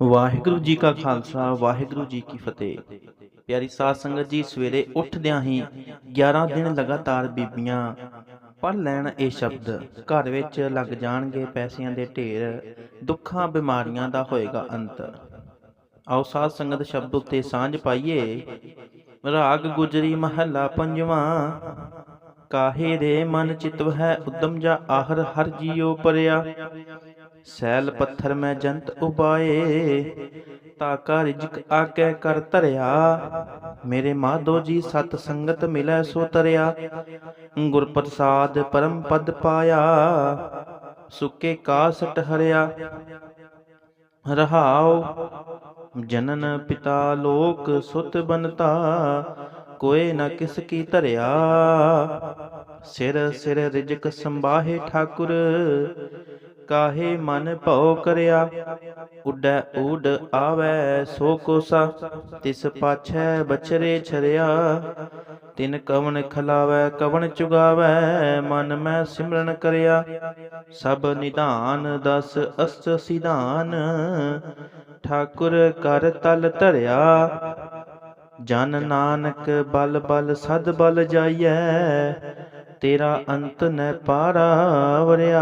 ਵਾਹਿਗੁਰੂ ਜੀ ਕਾ ਖਾਲਸਾ, ਵਾਹਿਗੁਰੂ ਜੀ ਕੀ ਫਤਿਹ। ਪਿਆਰੀ ਸਾਧ ਸੰਗਤ ਜੀ, ਸਵੇਰੇ ਉੱਠਦਿਆਂ ਹੀ 11 ਦਿਨ ਲਗਾਤਾਰ ਬੀਬੀਆਂ ਪੜ ਲੈਣ ਇਹ ਸ਼ਬਦ, ਘਰ ਵਿੱਚ ਲੱਗ ਜਾਣਗੇ ਪੈਸਿਆਂ ਦੇ ਢੇਰ, ਦੁੱਖਾਂ, ਬਿਮਾਰੀਆਂ ਦਾ ਹੋਏਗਾ ਅੰਤ। ਆਓ ਸਾਧ ਸੰਗਤ ਸ਼ਬਦ ਉੱਤੇ ਸਾਂਝ ਪਾਈਏ। ਰਾਗ ਗੁਜਰੀ ਮਹੱਲਾ ਪੰਜਵਾਂ, ਕਾਹੇ ਦੇ ਮਨ ਚਿਤਵ ਹੈ ਉਦਮ ਜਾ ਆਹਰ ਹਰ ਜੀਉ ਪਰਿਆ। ਸੈਲ ਪੱਥਰ ਮੈਂ ਜੰਤ ਉਪਾਏ ਤਾਕਾ ਰਿਜਕ ਆਕੇ ਕਰ ਧਰਿਆ। ਮੇਰੇ ਮਾਧੋ ਜੀ ਸਤ ਸੰਗਤ ਮਿਲੈ ਸੋ ਤਰਿਆ। ਗੁਰ ਪ੍ਰਸਾਦ ਪਰਮ ਪਦ ਪਾਇਆ, ਸੁਕੇ ਕਾਸਟ ਹਰਿਆ। ਰਹਾਉ, ਜਨਨ ਪਿਤਾ ਲੋਕ ਸੁਤ ਬਨਤਾ, ਕੋਏ ਨ ਕਿਸ ਕੀ ਧਰਿਆ। ਸਿਰ ਸਿਰ ਰਿਜਕ ਸੰਬਾਹੇ ਠਾਕੁਰ ਕਾਹੇ ਮਨ ਭਉ ਕਰਿਆ ਉੱਡੈ ਊਡ ਆਵੈ ਸੋ ਕੋਸਾ ਤਿਸ ਪਾਛੈ ਬਚਰੇ ਛਰਿਆ ਤਿਨ ਕਵਨ ਖਲਾਵੈ ਕਵਨ ਚੁਗਾਵੈ ਮਨ ਮੈਂ ਸਿਮਰਨ ਕਰਿਆ ਸਭ ਨਿਧਾਨ ਦਸ ਅਸਤ ਸਿਧਾਨ ਠਾਕੁਰ ਕਰ ਤਲ ਧਰਿਆ ਜਨ ਨਾਨਕ ਬਲ ਬਲ ਸਦ ਬਲ ਜਾਈਐ ਤੇਰਾ ਅੰਤ ਨ ਪਾਰਾ ਵਰਿਆ